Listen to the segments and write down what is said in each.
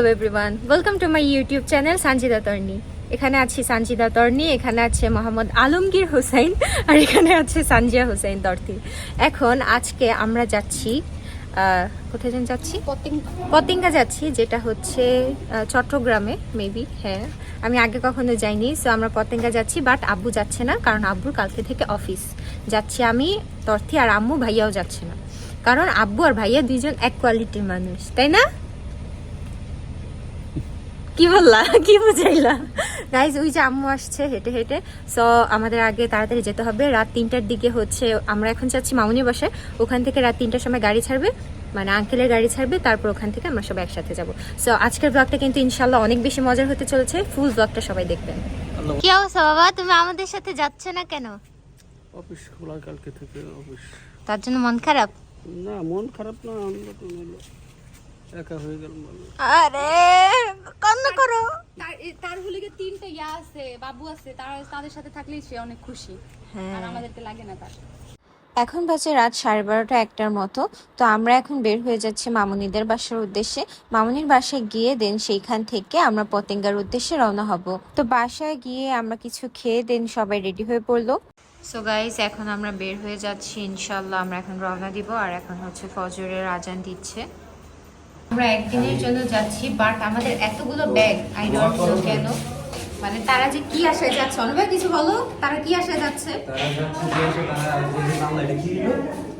Hello everyone welcome to my YouTube channel Sanjida Torni এখানে আছি সানজিদা তর্নি এখানে আছে মোহাম্মদ আলমগীর হোসেন আর এখানে আছে সানজিয়া হোসেন তর্তি এখন আজকে আমরা যাচ্ছি কোথায় যেন যাচ্ছি? পতিঙ্গা। যাচ্ছি যেটা হচ্ছে চট্টগ্রামে মেবি হ্যাঁ। আমি আগে কখনো যাইনি সো আমরা পতেঙ্গা যাচ্ছি বাট আব্বু যাচ্ছে না কারণ আব্বুর কালকে থেকে অফিস যাচ্ছি আমি তর্থি আর আম্মু ভাইয়াও যাচ্ছে না। কারণ আব্বু আর ভাইয়া দুইজন এক কোয়ালিটির মানুষ তাই না? কি বললা? কি বুঝাইলা? গাইজ ওই যে আম্মু আসছে হেঁটে হেঁটে। সো আমাদের আগে তাড়াতাড়ি যেতে হবে। রাত তিনটার দিকে হচ্ছে আমরা এখন যাচ্ছি মামুনি বাসায় ওখান থেকে রাত তিনটার সময় গাড়ি ছাড়বে। মানে আঙ্কেলের গাড়ি ছাড়বে। তারপর ওখান থেকে আমরা সবাই একসাথে যাব। সো আজকের ব্লগটা কিন্তু ইনশাল্লাহ অনেক বেশি মজার হতে চলেছে। ফুল ব্লগটা সবাই দেখবেন। কি অবস্থা বাবা? তুমি আমাদের সাথে যাচ্ছ না কেন? অফিস খোলা কালকে থেকে অফিস। তার জন্য মন খারাপ? না মন খারাপ না আমরা তো একা হয়ে গেল আরে! তার তার হলে গিয়ে তিনটা ইয়া আছে বাবু আছে তার তাদের সাথে থাকলেই সে অনেক খুশি। আর আমাদেরকে লাগে না তার। এখন বাজে রাত সাড়ে বারোটা একটার মতো তো আমরা এখন বের হয়ে যাচ্ছি মামুনিদের বাসার উদ্দেশ্যে। মামুনির বাসায় গিয়ে দেন সেইখান থেকে আমরা পতেঙ্গার উদ্দেশ্যে রওনা হব। তো বাসায় গিয়ে আমরা কিছু খেয়ে দেন সবাই রেডি হয়ে পড়ল। সো গাইজ এখন আমরা বের হয়ে যাচ্ছি ইনশাল্লাহ আমরা এখন রওনা দিব আর এখন হচ্ছে ফজরের আজান দিচ্ছে। আমরা একদিনের জন্য যাচ্ছি বাট আমাদের এতগুলো ব্যাগ আই ডোন্ট নো কেন। মানে তারা যে কি আশায় যাচ্ছে অনুভব কিছু বলো তারা কি আশায় যাচ্ছে?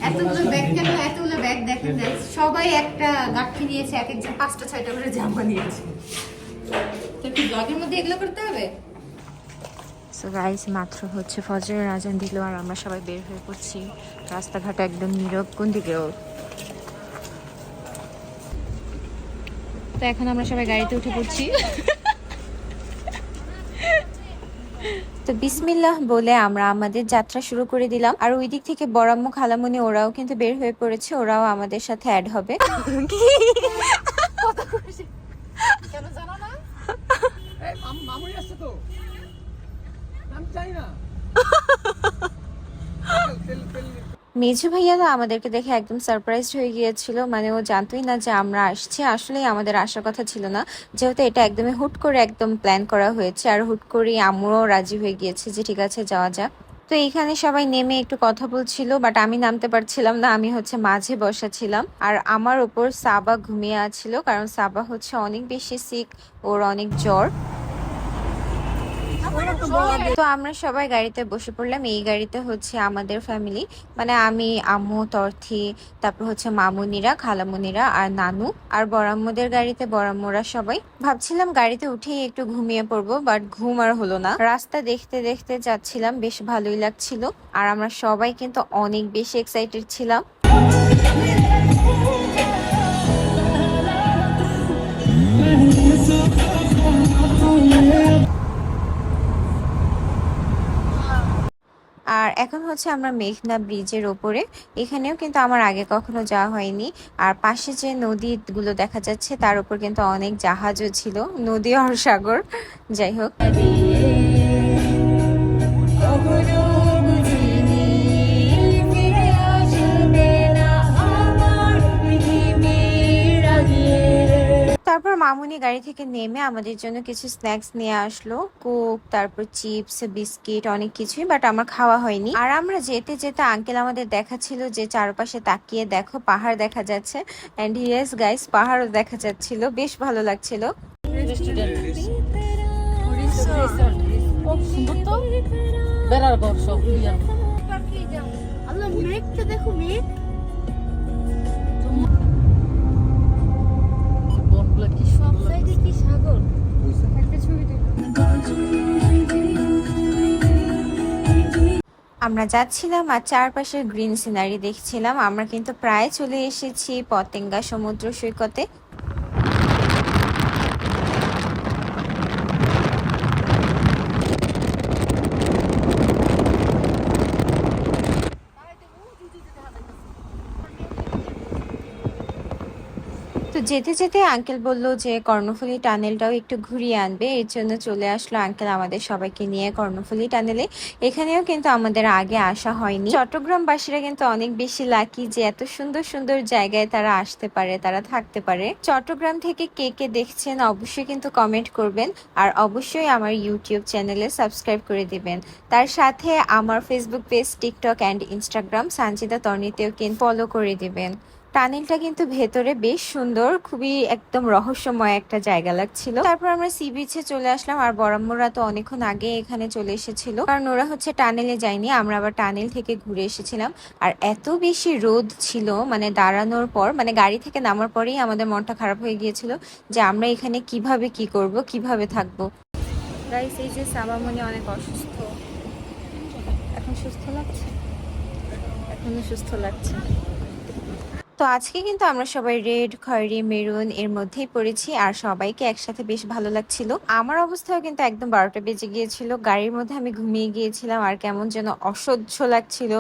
এতগুলো ব্যাগ কেন এতগুলো ব্যাগ দেখেন সবাই একটা গাঠি নিয়েছে এক একজন পাঁচটা ছয়টা করে জামা নিয়েছে। তো কি ব্লগের মধ্যে এগুলো করতে হবে? সো গাইস মাত্র হচ্ছে ফজরের আজান দিল আর আমরা সবাই বের হয়ে পড়ছি। রাস্তাঘাট একদম নীরব কোন দিকে তো এখন আমরা সবাই গাড়িতে উঠে পড়ছি। তো বিসমিল্লাহ বলে আমরা আমাদের যাত্রা শুরু করে দিলাম। আর ওই দিক থেকে বড়াম্মু খালামুনি ওরাও কিন্তু বের হয়ে পড়েছে ওরাও আমাদের সাথে অ্যাড হবে। কেন জানো না? মামুনি আসছে চাই না। মেঝু ভাইয়া তো আমাদেরকে দেখে একদম সারপ্রাইজড হয়ে গিয়েছিল। মানে ও জানতোই না যে আমরা আসছি। আসলেই আমাদের আসার কথা ছিল না। যেহেতু এটা একদমই হুট করে একদম প্ল্যান করা হয়েছে। আর হুট করেই আমরাও রাজি হয়ে গিয়েছে যে ঠিক আছে, যাওয়া যাক। তো এখানে সবাই নেমে একটু কথা বলছিল বাট আমি নামতে পারছিলাম না। আমি হচ্ছে মাঝে বসা ছিলাম। আর আমার ওপর সাবা ঘুমিয়ে আছিল, কারণ সাবা হচ্ছে অনেক বেশি সিক ওর অনেক জ্বর। তো আমরা সবাই গাড়িতে বসে পড়লাম। এই গাড়িতে হচ্ছে আমাদের ফ্যামিলি মানে আমি, আম্মু, তর্থি, তারপর হচ্ছে মামুনিরা, খালামুনিরা আর নানু আর বড়াম্মুদের গাড়িতে বড়াম্মুরা সবাই। ভাবছিলাম গাড়িতে উঠেই একটু ঘুমিয়ে পড়ব বাট ঘুম আর হলো না। রাস্তা দেখতে দেখতে যাচ্ছিলাম, বেশ ভালোই লাগছিল আর আমরা সবাই কিন্তু অনেক বেশি এক্সাইটেড ছিলাম। আর এখন হচ্ছে আমরা মেঘনা ব্রিজের ওপরে। এখানেও কিন্তু আমার আগে কখনো যাওয়া হয়নি। আর পাশে যে নদীগুলো দেখা যাচ্ছে, তার উপর কিন্তু অনেক জাহাজও ছিল। নদী আর সাগর যাই হোক। তারপর মামুনি গাড়ি থেকে নেমে আমাদের জন্য কিছু স্ন্যাক্স নিয়ে আসলো কোক তারপর চিপস বিস্কিট অনেক কিছুই বাট আমার খাওয়া হয়নি আর আমরা যেতে যেতে আঙ্কেল আমাদের দেখাচ্ছিল যে চারপাশে তাকিয়ে দেখো পাহাড় দেখা যাচ্ছে অ্যান্ড ইয়েস গাইস পাহাড়ও দেখা যাচ্ছিল বেশ ভালো লাগছিল আল্লাহ মেঘটা দেখো মেঘ সাইডে একটা ছবি আমরা যাচ্ছিলাম আর চারপাশের গ্রিন সিনারি দেখছিলাম। আমরা কিন্তু প্রায় চলে এসেছি পতেঙ্গা সমুদ্র সৈকতে। যেতে যেতে আঙ্কেল বলল যে কর্ণফুলী টানেলটাও একটু ঘুরিয়ে আনবে। এর জন্য চলে আসলো আঙ্কেল আমাদের সবাইকে নিয়ে কর্ণফুলী টানেলে। এখানেও কিন্তু আমাদের আগে আসা হয়নি। চট্টগ্রামবাসীরা কিন্তু অনেক বেশি লাকি যে এত সুন্দর সুন্দর জায়গায় তারা আসতে পারে, তারা থাকতে পারে। চট্টগ্রাম থেকে কে কে দেখছেন অবশ্যই কিন্তু কমেন্ট করবেন আর অবশ্যই আমার ইউটিউব চ্যানেলে সাবস্ক্রাইব করে দিবেন। তার সাথে আমার Facebook page TikTok and Instagram Sanjida তর্নিতেও কিন্তু ফলো করে দিবেন। টানেলটা কিন্তু ভেতরে বেশ সুন্দর খুবই একদম রহস্যময় একটা জায়গা লাগছিল। তারপর আমরা সি বিচে চলে আসলাম আর বরাম্মরা তো অনেকক্ষণ আগে এখানে চলে এসেছিল। কারণ ওরা হচ্ছে টানেলে যায়নি আমরা আবার টানেল থেকে ঘুরে এসেছিলাম। আর এত বেশি রোদ ছিল মানে দাঁড়ানোর পর মানে গাড়ি থেকে নামার পরেই আমাদের মনটা খারাপ হয়ে গিয়েছিল যে আমরা এখানে কীভাবে কি করব কীভাবে থাকব। গাইস এই যে সাবামনি অনেক অসুস্থ। এখন সুস্থ লাগছে? এখনও সুস্থ লাগছে। তো আজকে কিন্তু আমরা সবাই রেড, খয়েরি, মেরুন এর মধ্যেই পড়েছি আর সবাইকে একসাথে বেশ ভালো লাগছিল। আমার অবস্থাও কিন্তু একদম বারোটা বেজে গিয়েছিল। গাড়ির মধ্যে আমি ঘুমিয়ে গিয়েছিলাম আর কেমন যেন অসহ্য লাগছিল,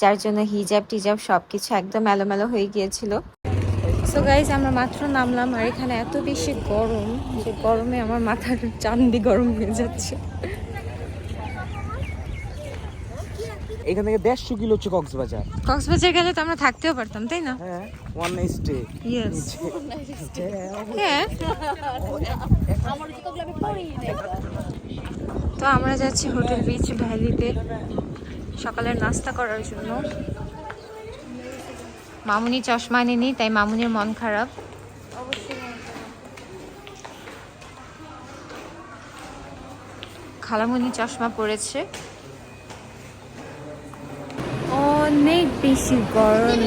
যার জন্য হিজাব, টিজাব সবকিছু একদম এলোমেলো হয়ে গিয়েছিল। সো গাইজ আমরা মাত্র নামলাম আর এখানে এত বেশি গরম যে গরমে আমার মাথার চান্দি গরম হয়ে যাচ্ছে। এখান থেকে দেড়শো কিলো হচ্ছে কক্সবাজার। কক্সবাজার গেলে তো আমরা থাকতেও পারতাম তাই না? হ্যাঁ ওয়ান নাইট স্টে ইয়েস হ্যাঁ তো আমরা যাচ্ছি হোটেল বিচ ভ্যালিতে। সকালের নাস্তা করার জন্য। মামুনি চশমা নেনি তাই মামুনির মন খারাপ। খালামুনি চশমা পড়েছে অনেক বেশি গরম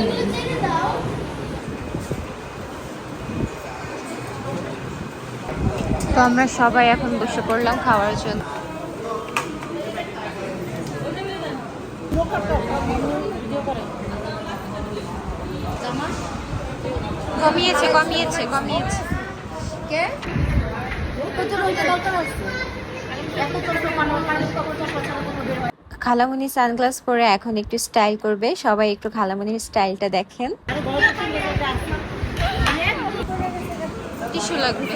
তো আমরা সবাই এখন বসে পড়লাম খাওয়ার জন্য। কমিয়েছে কমিয়েছে কমিয়েছে। কে? দরকার আছে এত ছোট মানুষ মানুষ হয় খালামুনি সানগ্লাস পরে এখন একটু স্টাইল করবে। সবাই একটু খালামুনির স্টাইলটা দেখেন। টিস্যু লাগবে।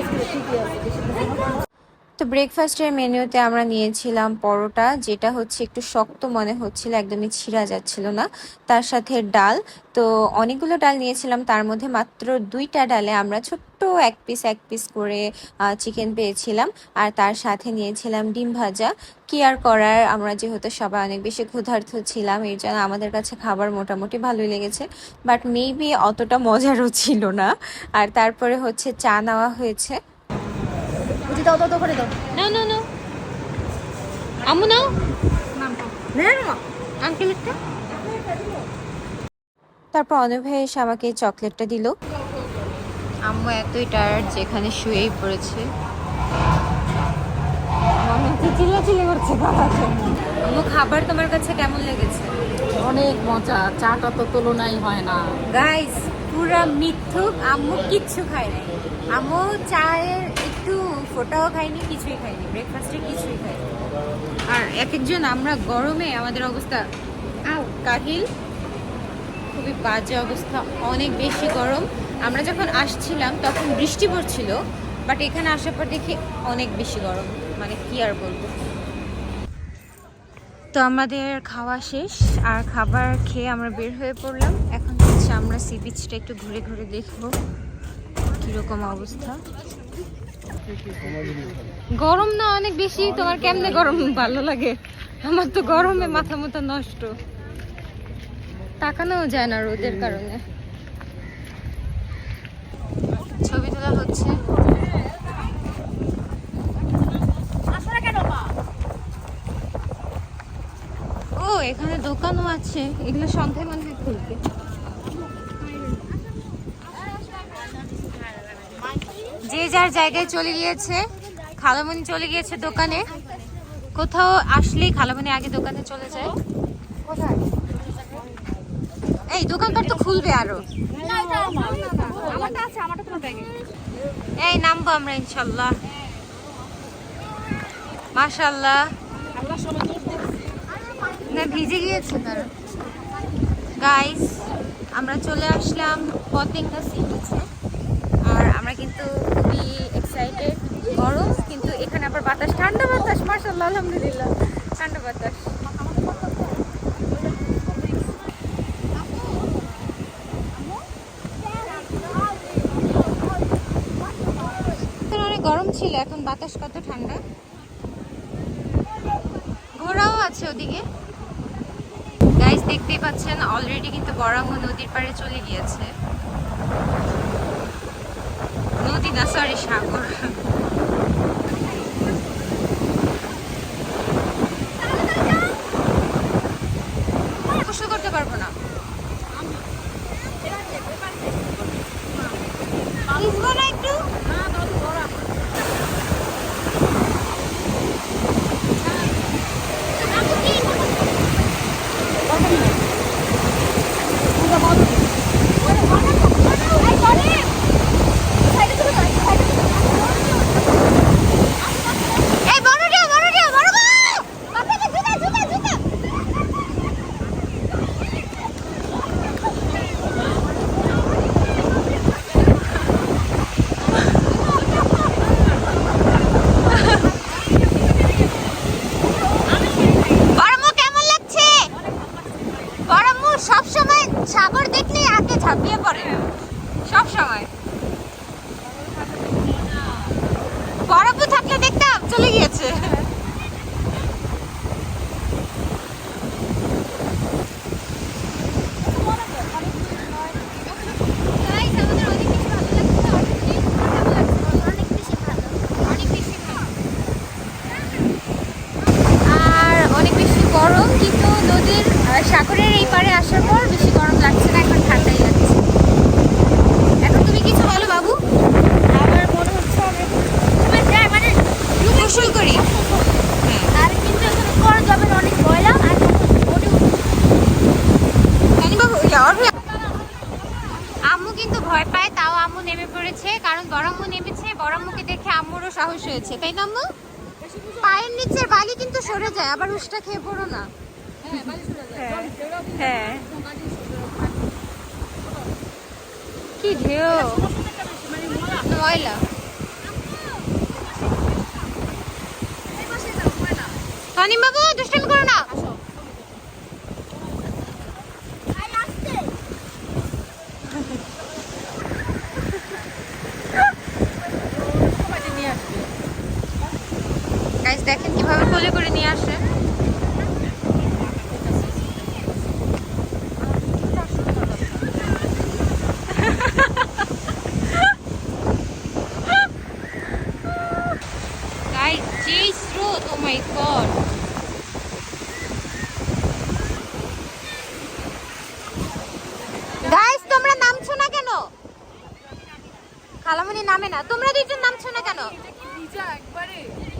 তো ব্রেকফাস্টের মেনুতে আমরা নিয়েছিলাম পরোটা, যেটা হচ্ছে একটু শক্ত মনে হচ্ছিল, একদমই ছিঁড়া যাচ্ছিল না। তার সাথে ডাল। তো অনেকগুলো ডাল নিয়েছিলাম, তার মধ্যে মাত্র দুইটা ডালে আমরা ছোট্ট এক পিস এক পিস করে চিকেন পেয়েছিলাম। আর তার সাথে নিয়েছিলাম ডিম ভাজা। কি আর করার? আমরা যেহেতু সবাই অনেক বেশি ক্ষুধার্ত ছিলাম, এর জন্য আমাদের কাছে খাবার মোটামুটি ভালোই লেগেছে। বাট মেবি অতটা মজারও ছিল না। আর তারপরে হচ্ছে চা নেওয়া হয়েছে। দাও দাও দাও করে দাও। না না না আমু নাও। আঙ্কেল একটা। তারপর অনুভয় এসে আমাকে চকলেটটা দিল। আম্মু এতই টায়ার্ড যেখানে শুয়েই পড়েছে। চিল্লাচিল্লি করছে আম্মু খাবার তোমার কাছে কেমন লেগেছে? অনেক মজা চাটা তো তুলনাই হয় না। গাইস পুরা মিথ্যুক আম্মু কিচ্ছু খায় নাই। আম্মু চায়ের ফোটাও খাইনি, কিছুই খাইনি ব্রেকফাস্টে কিছুই খাইনি। আর এক একজন আমরা গরমে আমাদের অবস্থা কাহিল। খুবই বাজে অবস্থা, অনেক বেশি গরম। আমরা যখন আসছিলাম, তখন বৃষ্টি পড়ছিল বাট এখানে আসার পর দেখি অনেক বেশি গরম। মানে কি আর বলব? তো আমাদের খাওয়া শেষ, আর খাবার খেয়ে আমরা বের হয়ে পড়লাম। এখন হচ্ছে আমরা সি বিচটা একটু ঘুরে ঘুরে দেখব, কীরকম অবস্থা। গরম না, অনেক বেশি, তোমার কেমনে গরম? ভালো লাগে। আমার তো গরমে মাথা মতো নষ্ট। তাকানোও যায় না রোদের কারণে। ছবি তোলা হচ্ছে। ও, এখানে দোকানও আছে। এগুলো সন্ধ্যায় মনে হয় খুলবে। যে যার জায়গায় চলে গিয়েছে খালামণি চলে গিয়েছে দোকানে। কোথাও আসলেই খালামণি আগে দোকানে চলে যায়। এই দোকানপাট তো খুলবে আরও। এই, নামবো আমরা ইনশাল্লাহ। মাশাল্লাহ। না, ভিজে গিয়েছে তারা। গাইস আমরা চলে আসলাম পতেঙ্গা সি আর কিন্তু খুবই এক্সাইটেড গরম, কিন্তু এখানে আবার বাতাস, ঠান্ডা বাতাস মার্শাল্লাহ আলহামদুলিল্লাহ। ঠান্ডা বাতাস। গরম ছিল, এখন বাতাস কত ঠান্ডা। ঘোরাও আছে ওদিকে। গাইস দেখতেই পাচ্ছেন অলরেডি কিন্তু বরামু নদীর পাড়ে চলে গিয়েছে। নদী না সরি সাগর। গোসল করতে পারব না ভিজবো না একটু এই বড়টা বড়টা বড় বড় মাথাটা জুতা জুতা জুতা বড়মু কেমন লাগছে বড়মু সব সময় সাগর দেখলেই আগে ঝাঁপিয়ে পড়ে সব সময়। বরফও থাকলে দেখতাম চলে গিয়েছে আর অনেক বেশি গরম কিন্তু নদীর আহ, সাগরের এই পারে আসার পর বেশি গরম লাগছে না এখন ঠান্ডাই লাগছে এখন তুমি কিছু বলো বাবু আমার মনে হচ্ছে আমি তুমি যাই মানে গোসল করি আর কিন্তু এখানে করা যাবে না অনেক ময়লা আর বডি জানি বাবু যাওয়ার ভয়- আম্মু কিন্তু ভয় পায় তাও আম্মু নেমে পড়েছে কারণ বড় আম্মু নেমেছে বড় আম্মুকে দেখে আম্মুরও সাহস হয়েছে। তাই না আম্মু? পায়ের নিচের বালি কিন্তু সরে যায় আবার উষ্টা খেয়ে পড়ো না। হ্যাঁ কি ঢেউ। ময়লা। তনিম বাবু দুষ্টামি করো না গাইস দেখেন কীভাবে কোলে করে নিয়ে আসে গাইস যে স্রোত ও মাই গড গাইস তোমরা নামছো না কেন? খালামণি নামে না। তোমরা দুইজন নামছো না কেন?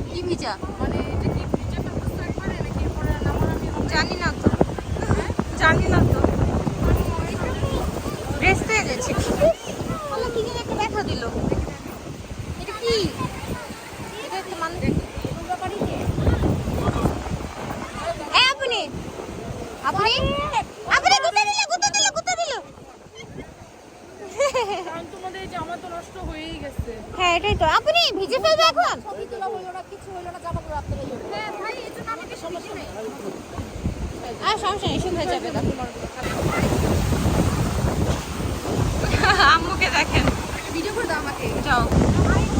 কি ভিজা জানি না তো জানি না তো ড্রেস তো এনেছি আল্লাহ কি যেন একটা ব্যথা দিল এটা কি এটা একটা মানুষ এ আপনি আপনি আপনি গুতা দিল গুতা দিল গুতা দিল কারণ তোমাদের জামা তো নষ্ট হয়েই গেছে হ্যাঁ এটাই তো আপনি ভিজে ফেলবে এখন ছবি তোলা হলো না কিছু হলো না জামা পরে রাখতে হলো হ্যাঁ ভাই এই জন্য আমাকে সমস্যা নেই আর সমস্যা নেই শুকিয়ে যাবে আম্মুকে দেখেন। ভিডিও করে দাও আমাকে। যাও।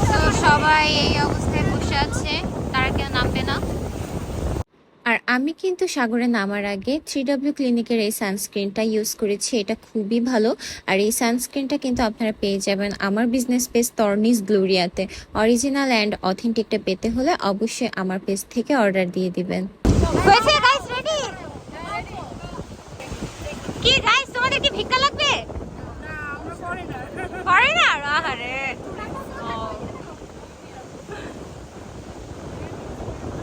তো সবাই এই অবস্থায় বসে আছে তারা কেউ নামবে না। আমি কিন্তু সাগরে নামার আগে থ্রি ডাব্লিউ ক্লিনিকের এই সানস্ক্রিনটা ইউজ করেছি এটা খুবই ভালো। আর এই সানস্ক্রিনটা কিন্তু আপনারা পেয়ে যাবেন আমার বিজনেস পেজ তর্নিস গ্লোরিয়াতে। অরিজিনাল অ্যান্ড অথেন্টিকটা পেতে হলে অবশ্যই আমার পেজ থেকে অর্ডার দিয়ে দিবেন। কি গাইস তোমাদের কি ভিক্ষা লাগবে? ফরেনার আহারে।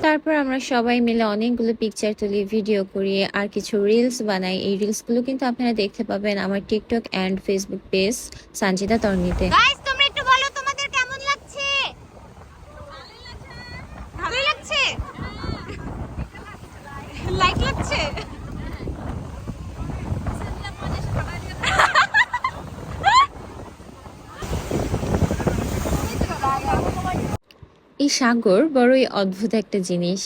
তারপর আমরা সবাই মিলে অনেকগুলো পিকচার তুলি ভিডিও করি, আর কিছু রিলস বানাই। এই রিলসগুলো কিন্তু আপনারা দেখতে পাবেন আমার TikTok and Facebook page Sanjita তর্নিতে guys তোমরা একটু বলো তোমাদের কেমন লাগছে ভালোই লাগছে লাইক লাগছে এই সাগর বড়ই অদ্ভুত একটা জিনিস।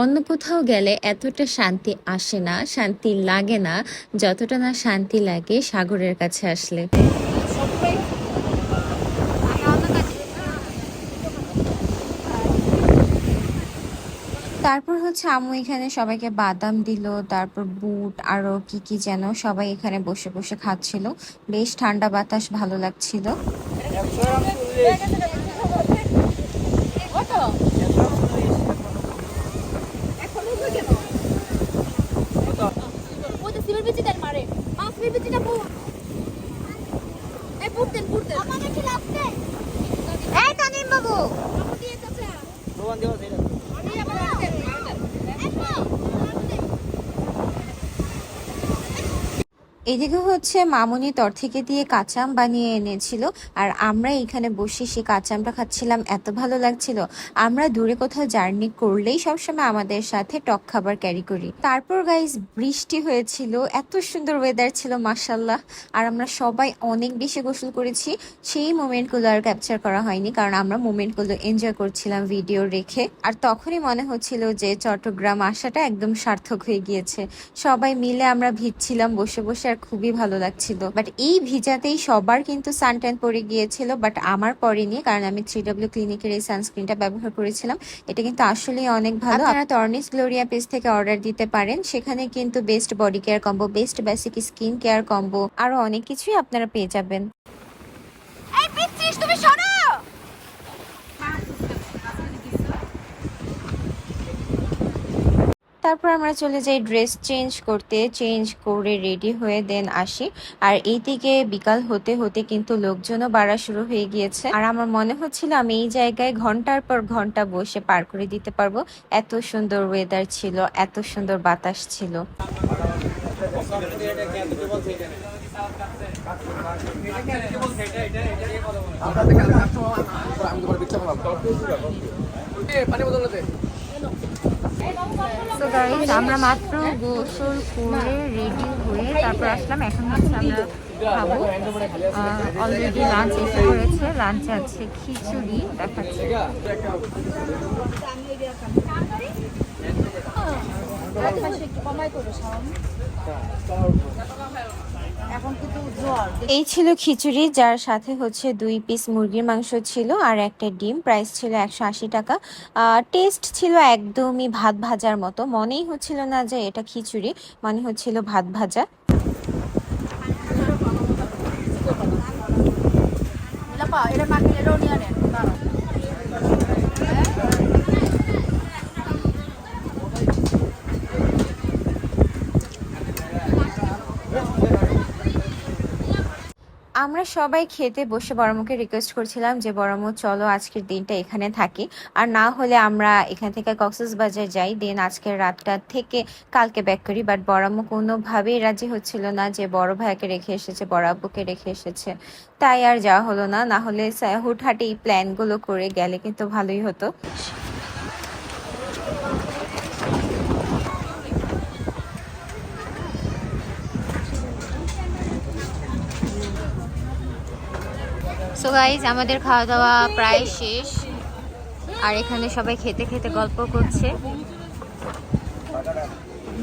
অন্য কোথাও গেলে এতটা শান্তি আসে না, শান্তি লাগে না, যতটা না শান্তি লাগে সাগরের কাছে আসলে। তারপর হচ্ছে আম্মু এখানে সবাইকে বাদাম দিল, তারপর বুট, আরও কি কি যেন সবাই এখানে বসে বসে খাচ্ছিল। বেশ ঠান্ডা বাতাস ভালো লাগছিল ওই তো সিমের বিচি দেন মারে মা সিমের বিচিটা বুট এই বুট দেন বুট দেন আমাদের কি লাগবে এই তানিম বাবু দিয়ে চাচা দোকান দেওয়া সেই আমি আমার দেন এদিকে হচ্ছে মামুনি তর থেকে দিয়ে কাঁচাম বানিয়ে এনেছিল, আর আমরা এখানে বসে সেই কাঁচামটা খাচ্ছিলাম, এত ভালো লাগছিল। আমরা দূরে কোথাও জার্নি করলেই সবসময় আমাদের সাথে টক খাবার ক্যারি করি। তারপর গাইজ বৃষ্টি হয়েছিল, এত সুন্দর ওয়েদার ছিল মাসাল্লাহ আর আমরা সবাই অনেক বেশি গোসল করেছি, সেই মোমেন্টগুলো আর ক্যাপচার করা হয়নি, কারণ আমরা মোমেন্টগুলো এনজয় করছিলাম ভিডিও রেখে। আর তখনই মনে হচ্ছিল যে চট্টগ্রাম আসাটা একদম সার্থক হয়ে গিয়েছে। সবাই মিলে আমরা ভিজছিলাম, বসে বসে আর খুবই ভালো লাগছিল। বাট এই ভিজাতেই সবার কিন্তু সানট্যান পরে গিয়েছিল বাট আমার পড়েনি কারণ আমি থ্রি ডাব্লিউ ক্লিনিকের এই সানস্ক্রিনটা ব্যবহার করেছিলাম। এটা কিন্তু আসলেই অনেক ভালো। আপনারা টর্নিস গ্লোরিয়া পেজ থেকে অর্ডার দিতে পারেন। সেখানে কিন্তু best body care combo best basic skin care combo আরও অনেক কিছুই আপনারা পেয়ে যাবেন। এই তুমি শোনো তারপর আমরা চলে যাই ড্রেস চেঞ্জ করতে। চেঞ্জ করে রেডি হয়ে দেন আসি। আর এইদিকে বিকাল হতে হতে কিন্তু লোকজনও বাড়া শুরু হয়ে গিয়েছে। আর আমার মনে হচ্ছিল আমি এই জায়গায় ঘণ্টার পর ঘণ্টা বসে পার করে দিতে পারব। এত সুন্দর ওয়েদার ছিল এত সুন্দর বাতাস ছিল। তো গাইস আমরা মাত্র গোসল করে রেডি হয়ে তারপর আসলাম। এখন হচ্ছে আমরা খাব। অলরেডি লাঞ্চ এসে পড়েছে। লাঞ্চে আছে খিচুড়ি দেখাচ্ছে। এই ছিল খিচুড়ি যার সাথে হচ্ছে দুই পিস মুরগির মাংস ছিল আর একটা ডিম। প্রাইস ছিল একশো আশি টাকা। টেস্ট ছিল একদমই ভাত ভাজার মতো। মনেই হচ্ছিল না যে এটা খিচুড়ি মনে হচ্ছিল ভাত ভাজা। এটা এটাও নিয়ে নেন আমরা সবাই খেতে বসে বড়মুকে রিকোয়েস্ট করছিলাম যে, বড়মু, চলো আজকের দিনটা এখানে থাকি। আর না হলে আমরা এখান থেকে কক্সেস বাজার যাই। দেন আজকের রাতটা থেকে কালকে ব্যাক করি। বাট বড়াম্মু কোনোভাবেই রাজি হচ্ছিল না যে, বড় ভাইকে রেখে এসেছে বড় আব্বুকে রেখে এসেছে। তাই আর যাওয়া হলো না। না হলে হুটহাটে এই প্ল্যানগুলো করে গেলে কিন্তু ভালোই হতো। সো গাইজ আমাদের খাওয়া দাওয়া প্রায় শেষ। আর এখানে সবাই খেতে খেতে গল্প করছে।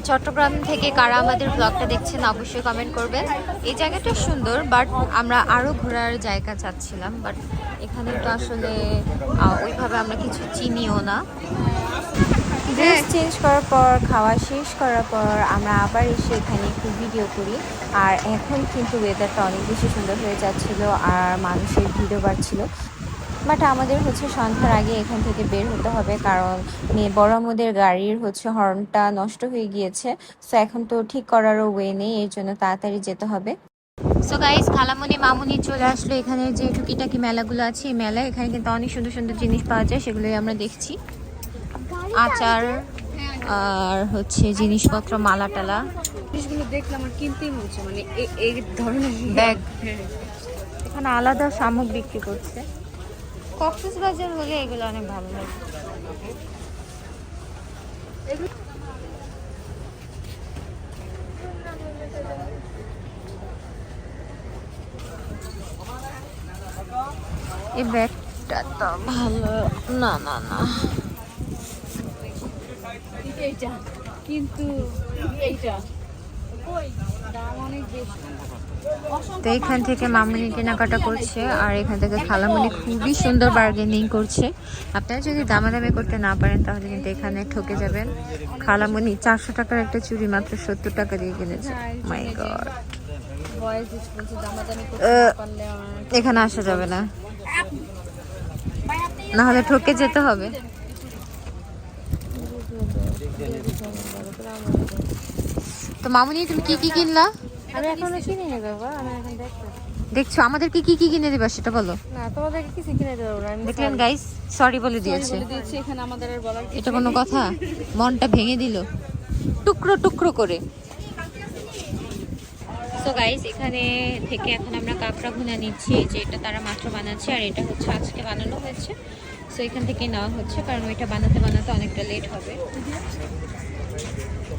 চট্টগ্রাম থেকে কারা আমাদের ব্লগটা দেখছেন অবশ্যই কমেন্ট করবেন। এই জায়গাটা সুন্দর বাট আমরা আরও ঘোরার জায়গা চাচ্ছিলাম বাট এখানে তো আসলে ওইভাবে আমরা কিছু চিনিও না। ড্রেস চেঞ্জ করার পর খাওয়া শেষ করার পর আমরা আবার এসে এখানে একটু ভিডিও করি। আর এখন কিন্তু ওয়েদারটা অনেক বেশি সুন্দর হয়ে যাচ্ছিল আর মানুষের ভিড়ও বাড়ছিল। বাট আমাদের হচ্ছে সন্ধ্যার আগে এখান থেকে বের হতে হবে কারণ মেয়ে বড় আমাদের গাড়ির হচ্ছে হর্নটা নষ্ট হয়ে গিয়েছে। সো এখন তো ঠিক করারও ওয়ে নেই এর জন্য তাড়াতাড়ি যেতে হবে। সো গাইস খালামণি মামুনি চলে আসলো এখানে যে টুকিটাকি মেলাগুলো আছে এই মেলায় এখানে কিন্তু অনেক সুন্দর সুন্দর জিনিস পাওয়া যায় সেগুলোই আমরা দেখছি। আচার আর হচ্ছে জিনিসপত্র মালা টালা জিনিসগুলো দেখলে আমার কিনতেই মনে হচ্ছে মানে এই ধরনের ব্যাগ। এখানে আলাদা সামগ্রী বিক্রি করছে। কক্সেস বাজার হলে এগুলো অনেক ভালো লাগে। এই ব্যাগ এটা তো ভালো। না না না। এইটা। কিন্তু এইটা। তো এখান থেকে মামুনি কেনাকাটা করছে আর এখান থেকে খালামুনি খুবই সুন্দর বার্গেনিং করছে। আপনারা যদি দামাদামি করতে না পারেন তাহলে কিন্তু এখানে ঠকে যাবেন। খালামুনি চারশো টাকার একটা চুরি মাত্র সত্তর টাকা দিয়ে কিনেছে। মাই গড পারলে আমার এখানে আসা যাবে না। নাহলে ঠকে যেতে হবে। তো মামুনি তুমি কি কি কিনলা? আমি এখনও কিনে নেব বাবা আমি এখন দেখব দেখছ আমাদেরকে কি কি কিনে দিবা সেটা বলো। না তোমাদেরকে কিছু কিনে দেবো না দেখলেন গাইস সরি বলে দিয়েছে। এখানে আমাদের আর বলার এটা কোনো কথা? মনটা ভেঙে দিল। টুকরো টুকরো করে। তো গাইস এখানে থেকে এখন আমরা কাঁকড়া ভুনা নিচ্ছি যে এটা তারা মাত্র বানাচ্ছে আর এটা হচ্ছে আজকে বানানো হয়েছে। সো এখান থেকে নেওয়া হচ্ছে কারণ ওইটা বানাতে বানাতে অনেকটা লেট হবে।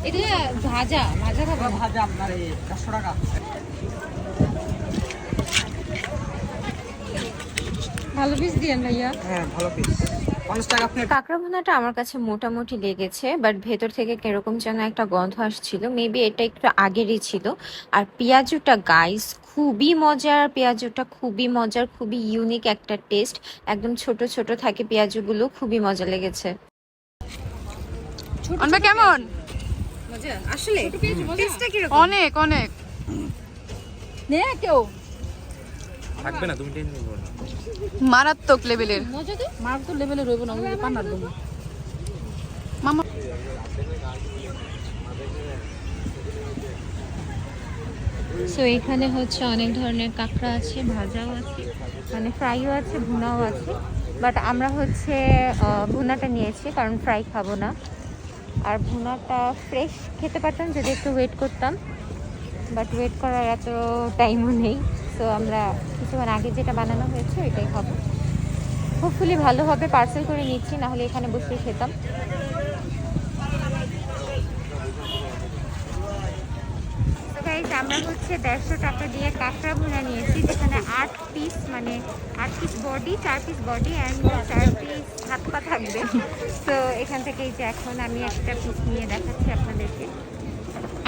এটা ভাজা ভাজা খাব ভাজা আপনার চারশো টাকা। ভালো পিস দিয়েন ভাইয়া। হ্যাঁ ভালো পিস কাঁকড়া ভুনাটা আমার কাছে মোটামুটি লেগেছে বাট ভেতর থেকে কীরকম যেন একটা গন্ধ আসছিল। মেবি এটা একটু আগেরই ছিল। আর পেঁয়াজুটা গাইস খুবই মজার পেঁয়াজুটা খুবই মজার খুবই ইউনিক একটা টেস্ট একদম ছোট ছোট থাকে পেঁয়াজুগুলো খুবই মজা লেগেছে। অনবা কেমন? আসলে অনেক অনেক। নে কেউ? থাকবে না তুমি টেনশন করো না। মারাত্মক লেভেলের। মজা তো লেভেলের রইব না ওই পান্নার মামা। সো এখানে হচ্ছে অনেক ধরনের কাঁকড়া আছে ভাজাও আছে মানে ফ্রাইও আছে ভুনাও আছে। বাট আমরা হচ্ছে ভুনাটা নিয়েছি কারণ ফ্রাই খাব না। আর ভুনাটা ফ্রেশ খেতে পারতাম যদি একটু ওয়েট করতাম। বাট ওয়েট করার এত টাইমও নেই। সো আমরা কিছুক্ষণ আগে যেটা বানানো হয়েছে ওইটাই খাব। হোপফুলি ভালো হবে পার্সেল করে নিচ্ছি নাহলে এখানে বসেই খেতাম। আমরা হচ্ছে দেড়শো টাকা দিয়ে কাঁকড়া ভুনা নিয়েছি যেখানে আট পিস মানে আট পিস বডি চার পিস বডি অ্যান্ড চার পিস হাত পা থাকবে। তো এখান থেকে এই যে এখন আমি একটা পিস নিয়ে দেখাচ্ছি আপনাদেরকে।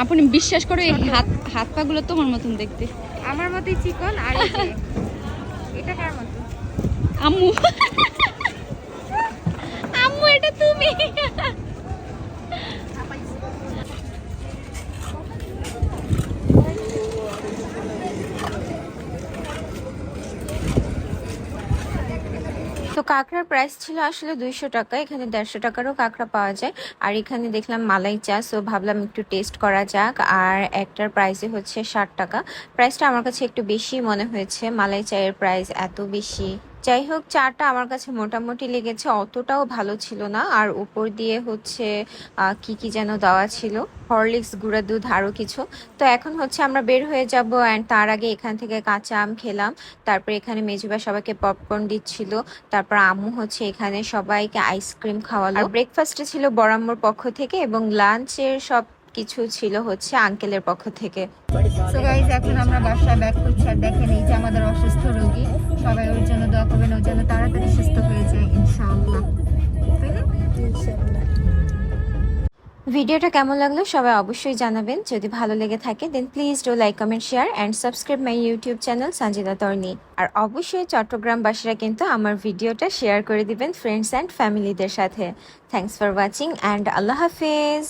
আপনি বিশ্বাস করে এই হাত হাত পা গুলো তোমার মতন দেখতে। আমার মতোই চিকন আর এটা কার মতো? আম্মু। আম্মু এটা তুমি। কাঁকড়ার প্রাইস ছিল আসলে দুইশো টাকা, এখানে দেড়শো টাকারও কাঁকড়া পাওয়া যায়। আর এখানে দেখলাম মালাই চা সো ভাবলাম একটু টেস্ট করা যাক। আর একটার প্রাইসে হচ্ছে ষাট টাকা। প্রাইসটা আমার কাছে একটু বেশি মনে হয়েছে। মালাই চায়ের প্রাইস এত বেশি। যাই হোক, চাটা আমার কাছে মোটামুটি লেগেছে, অতটাও ভালো ছিল না। আর উপর দিয়ে হচ্ছে কি কি যেন দেওয়া ছিল? হরলিক্স, গুঁড়া দুধ আরও কিছু। তো এখন হচ্ছে আমরা বের হয়ে যাব অ্যান্ড তার আগে এখান থেকে কাঁচা আম খেলাম। তারপরে এখানে মেজুবা সবাইকে পপকর্ন দিচ্ছিল। তারপর আম্মু হচ্ছে এখানে সবাইকে আইসক্রিম খাওয়ালো। ব্রেকফাস্টে ছিল বরাম্মর পক্ষ থেকে এবং লাঞ্চের সব কিছু ছিল হচ্ছে আঙ্কেলের পক্ষ থেকে। সো গাইজ এখন আমরা বাসায় ব্যাক করছি আর দেখেন এই যে আমাদের অসুস্থ রোগী সবাই ওর জন্য দোয়া করবেন ওর জন্য তাড়াতাড়ি সুস্থ হয়ে যায় ইনশাআল্লাহ। তাই না? ভিডিওটা কেমন লাগল সবাই অবশ্যই জানাবেন। যদি ভালো লেগে থাকে then please do like comment share and subscribe my YouTube channel Sanjita Torni আর অবশ্যই চট্টগ্রামবাসীরা কিন্তু আমার ভিডিওটা শেয়ার করে দিবেন ফ্রেন্ডস অ্যান্ড ফ্যামিলিদের সাথে। থ্যাংকস ফর ওয়াচিং অ্যান্ড আল্লাহ হাফিজ।